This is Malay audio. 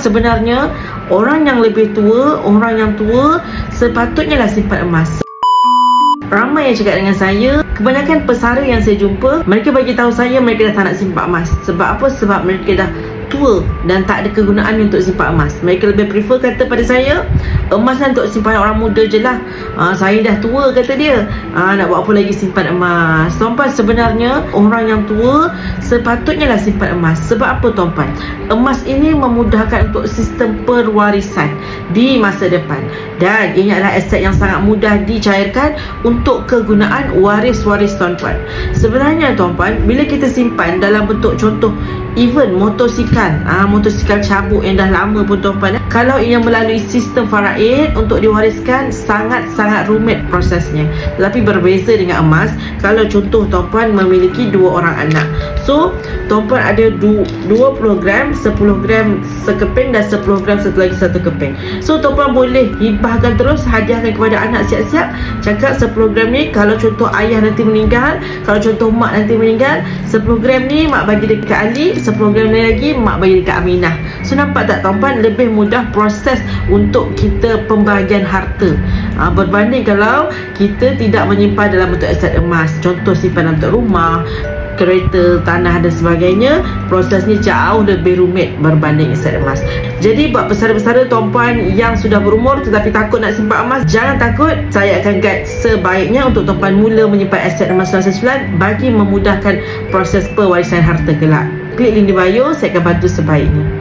Sebenarnya orang yang lebih tua, orang yang tua sepatutnya lah simpan emas. Ramai yang cakap dengan saya Kebanyakan pesara yang saya jumpa Mereka bagi tahu saya mereka dah tak nak simpan emas Sebab apa? Sebab mereka dah tua dan tak ada kegunaan untuk simpan emas. Mereka lebih prefer kata pada saya Emas lah untuk simpan orang muda je lah. Ha, Saya dah tua kata dia. Ha, Nak buat apa lagi simpan emas? Tuan-puan sebenarnya orang yang tua Sepatutnya lah simpan emas. Sebab apa tuan-puan? Emas ini memudahkan untuk sistem perwarisan Di masa depan. Dan ini adalah aset yang sangat mudah dicairkan Untuk kegunaan waris-waris tuan-puan Sebenarnya tuan-puan Bila kita simpan dalam bentuk contoh Even motosikal ah Motosikal cabut yang dah lama pun tuan-puan eh. Kalau ia melalui sistem faraid Untuk diwariskan Sangat-sangat rumit prosesnya. Tetapi berbeza dengan emas Kalau contoh tuan-puan memiliki dua orang anak So tuan-puan ada du- 20 gram 10 gram sekeping dan 10 gram satu lagi satu keping. So tuan-puan boleh hibahkan terus Hadiahkan kepada anak siap-siap. Cakap 10 gram ni Kalau contoh ayah nanti meninggal Kalau contoh mak nanti meninggal 10 gram ni mak bagi dekat Ali 10 gram ni lagi mak bagi dekat Aminah. So nampak tak tuan-puan? Lebih mudah proses untuk kita pembahagian harta. Ha, Berbanding kalau kita tidak menyimpan dalam bentuk aset emas. Contoh simpan dalam bentuk rumah kereta, tanah dan sebagainya prosesnya jauh lebih rumit berbanding aset emas jadi buat pesara-pesara tuan-puan yang sudah berumur tetapi takut nak simpan emas jangan takut. Saya akan guide sebaiknya untuk tuan-puan mula menyimpan aset emas selama sebulan bagi memudahkan proses pewarisan harta kelak. Klik link di bio saya akan bantu sebaiknya